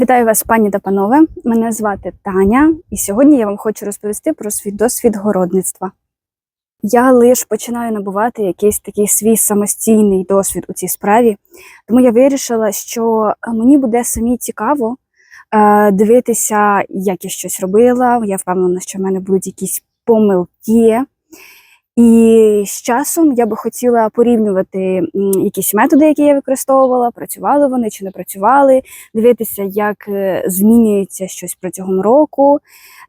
Вітаю вас, пані та панове. Мене звати Таня, і сьогодні я вам хочу розповісти про свій досвід городництва. Я лише починаю набувати якийсь такий свій самостійний досвід у цій справі, тому я вирішила, що мені буде самі цікаво е, дивитися, як я щось робила. Я впевнена, що в мене будуть якісь помилки. І з часом я би хотіла порівнювати якісь методи, які я використовувала, працювали вони чи не працювали, дивитися, як е, змінюється щось протягом року.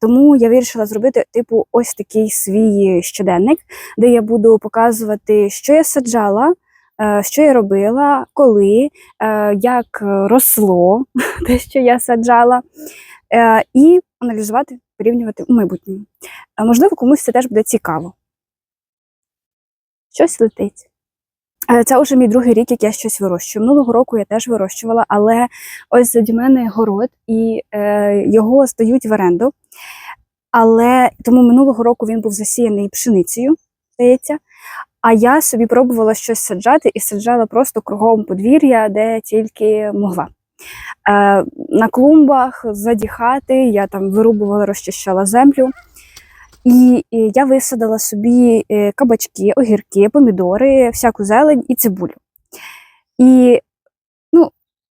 Тому я вирішила зробити типу ось такий свій щоденник, де я буду показувати, що я саджала, е, що я робила, коли, е, як росло те, що я саджала, і аналізувати, порівнювати у майбутньому. Можливо, комусь це теж буде цікаво. Щось летить. Е, Це вже мій другий рік, як я щось вирощую. Минулого року я теж вирощувала, але ось заді мене город і е, його здають в оренду. Але тому минулого року він був засіяний пшеницею, здається. А я собі пробувала щось саджати і саджала просто кругом подвір'я, де тільки могла. Е, на клумбах, ззаді хати, я там вирубувала, розчищала землю. І, і я висадила собі е, кабачки, огірки, помідори, всяку зелень і цибулю. І ну,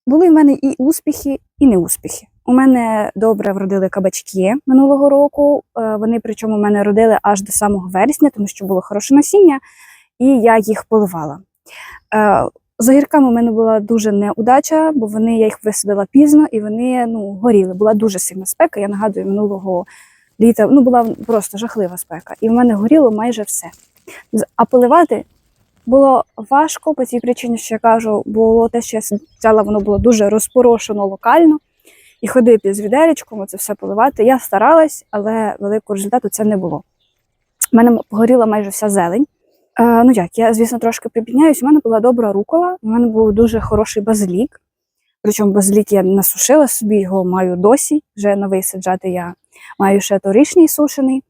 були в мене і успіхи, і неуспіхи. У мене добре вродили кабачки минулого року. е, Вони причому мене родили аж до самого вересня, тому що було хороше насіння, і я їх поливала. Е, З огірками у мене була дуже неудача, бо вони я їх висадила пізно і вони ну, горіли. Була дуже сильна спека. Я нагадую, минулого літа ну, була просто жахлива спека. І в мене горіло майже все. А поливати було важко по тій причині, що я кажу, було те, що я саджала, воно було дуже розпорошено локально. І ходив під відеречком, це все поливати. Я старалась, але великого результату це не було. У мене погоріла майже вся зелень. Е, ну як, я, звісно, трошки припідняюсь. У мене була добра рукола, у мене був дуже хороший базилік. Причому базилік я насушила собі, його маю досі. Вже новий саджати я маю ще торішній сушений.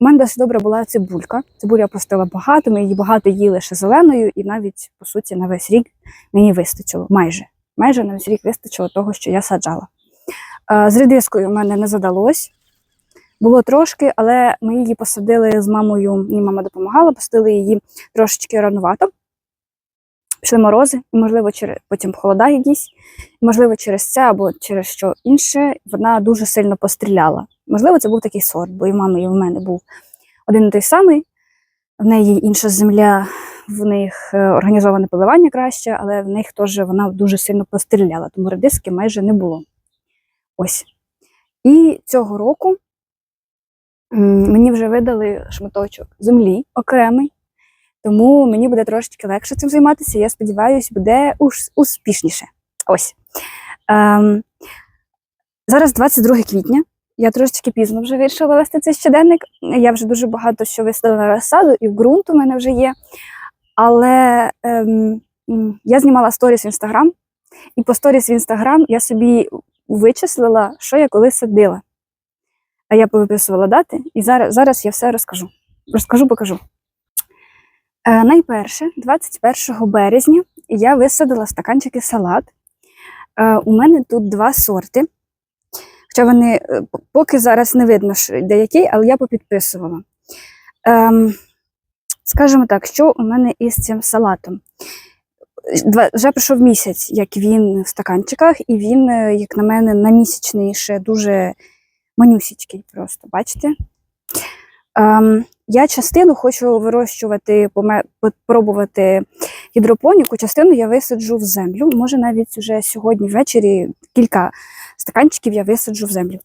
У мене досить добра була цибулька. Цибулю я багато, ми її багато їли ще зеленою, і навіть, по суті, на весь рік мені вистачило. Майже. Майже на весь рік вистачило того, що я саджала. Е, З редискою в мене не задалось. Було трошки, але ми її посадили з мамою, мені мама допомагала, посадили її трошечки ранувато. Пішли морози, і, можливо, через потім холода якісь, можливо, через це або через що інше, вона дуже сильно постріляла. Можливо, це був такий сорт, бо і в мами, і в мене був один і той самий. В неї інша земля, в них е, організоване поливання краще, але в них теж вона дуже сильно постріляла, тому редиски майже не було. Ось. І цього року мені вже видали шматочок землі окремий, тому мені буде трошечки легше цим займатися. Я сподіваюся, буде успішніше. Ось. Ем, зараз 22 квітня. Я трошечки пізно вже вирішила вести цей щоденник. Я вже дуже багато що висадила на розсаду, і в ґрунт у мене вже є. Але ем, я знімала сторіс в інстаграм, і по сторіс в інстаграм я собі вичислила, що я коли садила. А я повиписувала дати, і зараз, зараз я все розкажу. Розкажу, покажу. Е, найперше, 21 березня, я висадила стаканчики салат. Е, у мене тут два сорти. Хоча вони е, поки зараз не видно, де але я попідписувала. Ем, скажімо так, що у мене із цим салатом? Вже пройшов місяць, як він в стаканчиках, і він, як на мене, на місячний ще дуже манюсічкий просто, бачите? Ем, я частину хочу вирощувати, попробувати гідропоніку, частину я висаджу в землю. Може, навіть вже сьогодні ввечері кілька стаканчиків я висаджу в землю.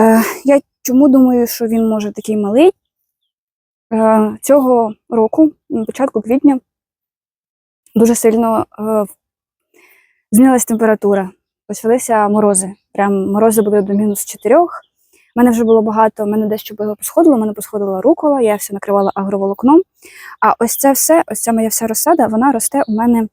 Е, я чому думаю, що він може такий малий? Е, цього року, початку квітня, дуже сильно е, змінилась температура. Почалися морози. Прям морози були до мінус 4. У мене вже було багато, мене дещо було посходило, мене посходила рукола, я все накривала агроволокном. А ось це все, ось ця моя вся розсада, вона росте у мене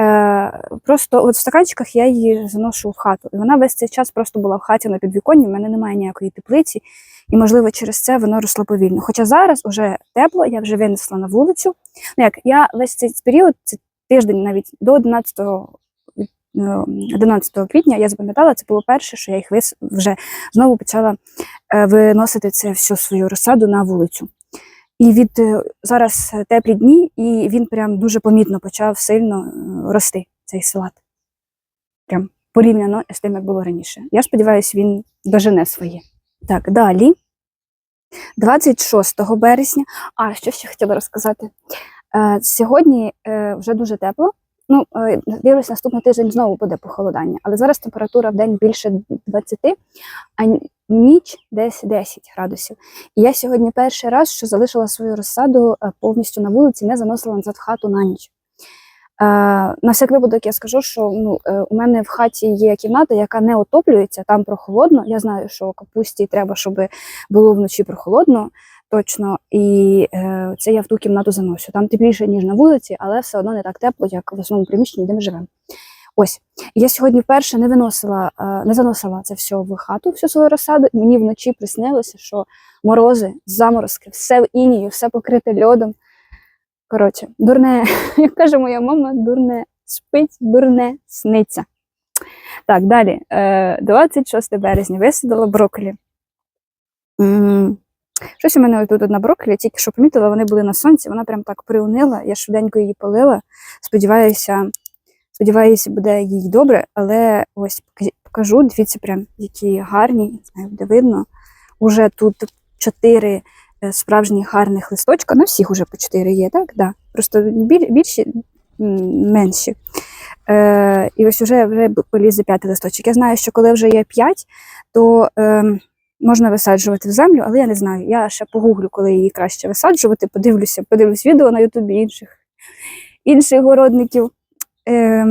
е, просто от в стаканчиках я її заношу в хату. І вона весь цей час просто була в хаті на підвіконні, в мене немає ніякої теплиці, і, можливо, через це воно росло повільно. Хоча зараз вже тепло, я вже винесла на вулицю. Ну як, я весь цей період, це тиждень навіть до 11 е, 11 квітня, я запам'ятала, це було перше, що я їх вис... вже знову почала е, виносити це всю свою розсаду на вулицю. І від е, зараз теплі дні, і він прям дуже помітно почав сильно е, рости, цей салат. Прям порівняно з тим, як було раніше. Я сподіваюся, він дожене своє. Так, далі. 26 березня. А, що ще хотіла розказати? Е, сьогодні е, вже дуже тепло. Ну, е, дивлюсь, наступний тиждень знову буде похолодання, але зараз температура в день більше 20, а ніч десь 10 градусів. І я сьогодні перший раз, що залишила свою розсаду е, повністю на вулиці, не заносила назад в хату на ніч. Е, на всяк випадок я скажу, що ну, у мене в хаті є кімната, яка не отоплюється, там прохолодно. Я знаю, що капусті треба, щоб було вночі прохолодно, точно. І е, це я в ту кімнату заношу. Там тепліше, ніж на вулиці, але все одно не так тепло, як в основному приміщенні, де ми живемо. Ось. Я сьогодні вперше не виносила, е, не заносила це все в хату, всю свою розсаду. Мені вночі приснилося, що морози, заморозки, все в інію, все покрите льодом. Коротше, дурне, як каже моя мама, дурне спить, дурне сниться. Так, далі. Е, 26 березня висадила брокколі. Щось у мене тут одна брокколі, тільки що помітила, вони були на сонці, вона прям так приунила, я швиденько її полила. Сподіваюся, сподіваюся, буде їй добре, але ось покажу, дивіться, прям які гарні, не знаю, буде видно. Уже тут чотири е, справжніх гарних листочка. На всіх уже по чотири є, так? Да. Просто більші, менші. Е, і ось вже, вже полізе п'ятий листочок. Я знаю, що коли вже є п'ять, то е, можна висаджувати в землю, але я не знаю. Я ще погуглю, коли її краще висаджувати, подивлюся, подивлюсь відео на Ютубі інших, інших городників. Е,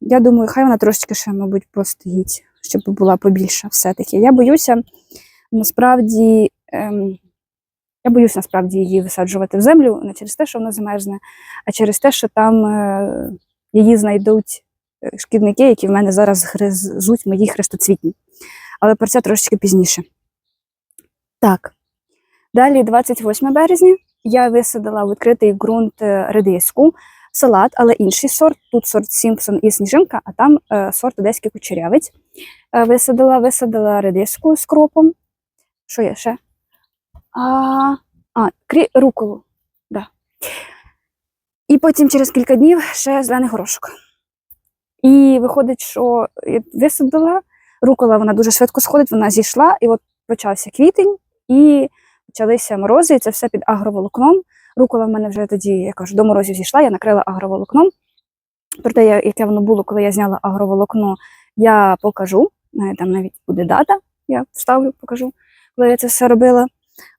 я думаю, хай вона трошечки ще, мабуть, постоїть, щоб була побільша все-таки. Я боюся, насправді. ем, я боюсь насправді її висаджувати в землю не через те, що вона замерзне, а через те, що там е, її знайдуть е, шкідники, які в мене зараз гризуть мої хрестоцвітні. Але про це трошечки пізніше. Так. Далі, 28 березня, я висадила в відкритий ґрунт е, редиску, салат, але інший сорт. Тут сорт Сімпсон і сніжинка, а там е, сорт одеський кучерявець. Е, висадила, висадила редиску з кропом. Що є ще? А, а крі, руколу. Да. І потім через кілька днів ще зелений горошок. І виходить, що висадила, рукола вона дуже швидко сходить, вона зійшла, і от почався квітень, і почалися морози, і це все під агроволокном. Рукола в мене вже тоді, я кажу, до морозів зійшла, я накрила агроволокном. Про те, яке воно було, коли я зняла агроволокно, я покажу. Е, Там навіть буде дата, я вставлю, покажу, коли я це все робила.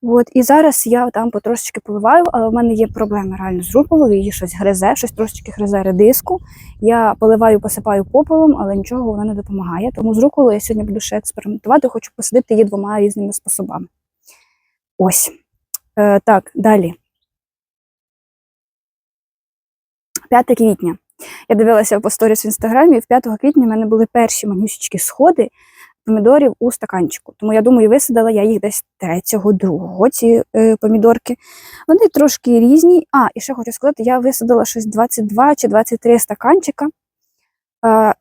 От, і зараз я там потрошечки поливаю, але в мене є проблеми реально з руколою, її щось гризе, щось трошечки гризе редиску. Я поливаю, посипаю попелом, але нічого воно не допомагає. Тому з руколою я сьогодні буду ще експериментувати, хочу посадити її двома різними способами. Ось. Е, так, далі. 5 квітня. Я дивилася по сторіс в інстаграмі, і в 5 квітня в мене були перші манюсічки сходи помідорів у стаканчику. Тому я думаю, висадила я їх десь 3-го, 2-го, ці е, помідорки. Вони трошки різні. А, і ще хочу сказати, я висадила щось 22 чи 23 стаканчика. Е,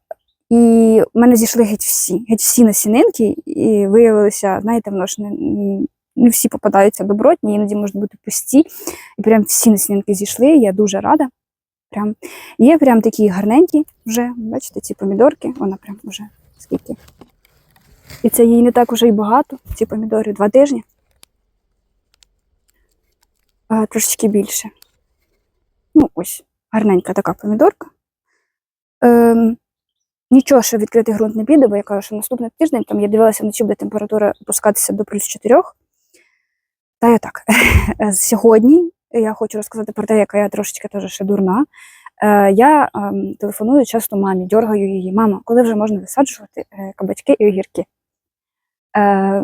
і в мене зійшли геть всі, геть всі насінинки, і виявилося, знаєте, воно ж не, не всі попадаються добротні, іноді можуть бути пусті. І прям всі насінинки зійшли, я дуже рада. Прям, є прям такі гарненькі вже, бачите, ці помідорки, вона прям вже скільки. І це їй не так уже й багато, ці помідори, два тижні. А, трошечки більше. Ну, ось, гарненька така помідорка. Ем, нічого, що відкритий ґрунт не піде, бо я кажу, що наступний тиждень там я дивилася вночі, буде температура опускатися до плюс 4. Та я так. Сьогодні я хочу розказати про те, яка я трошечки теж ще дурна. Е, я ем, телефоную часто мамі, дергаю її. Мама, коли вже можна висаджувати е, кабачки і огірки? Е,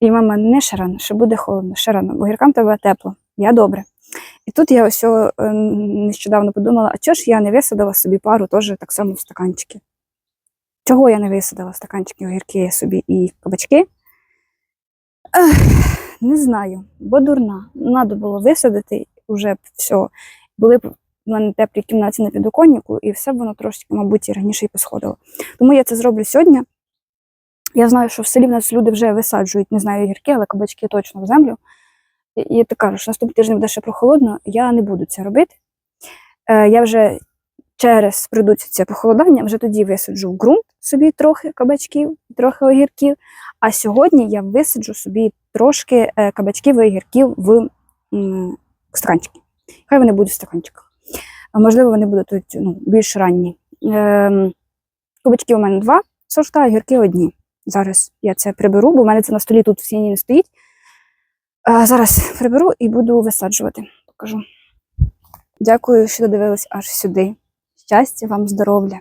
і мама, не ще рано, ще буде холодно, ще рано, огіркам тебе тепло, я добре. І тут я ось е, нещодавно подумала, а чого ж я не висадила собі пару теж так само в стаканчики? Чого я не висадила в стаканчики огірки собі і кабачки? Ех, не знаю, бо дурна. Надо було висадити вже все. Були б в мене теплій кімнаті на підоконнику, і все воно трошки, мабуть, і раніше і посходило. Тому я це зроблю сьогодні. Я знаю, що в селі в нас люди вже висаджують, не знаю, гірки, але кабачки точно в землю. І ти кажеш, наступний тиждень буде ще прохолодно, я не буду це робити. Е, я вже через прийдуть це похолодання, вже тоді висаджу в ґрунт собі трохи кабачків, трохи огірків. А сьогодні я висаджу собі трошки е, кабачків і огірків в стаканчики. Хай вони будуть в стаканчиках. Можливо, вони будуть тут, ну, більш ранні. Ем, кабачки у мене два сорта, а огірки одні. Зараз я це приберу, бо в мене це на столі тут в сіні не стоїть. Зараз приберу і буду висаджувати. Покажу. Дякую, що додивились аж сюди. Щастя вам, здоров'я!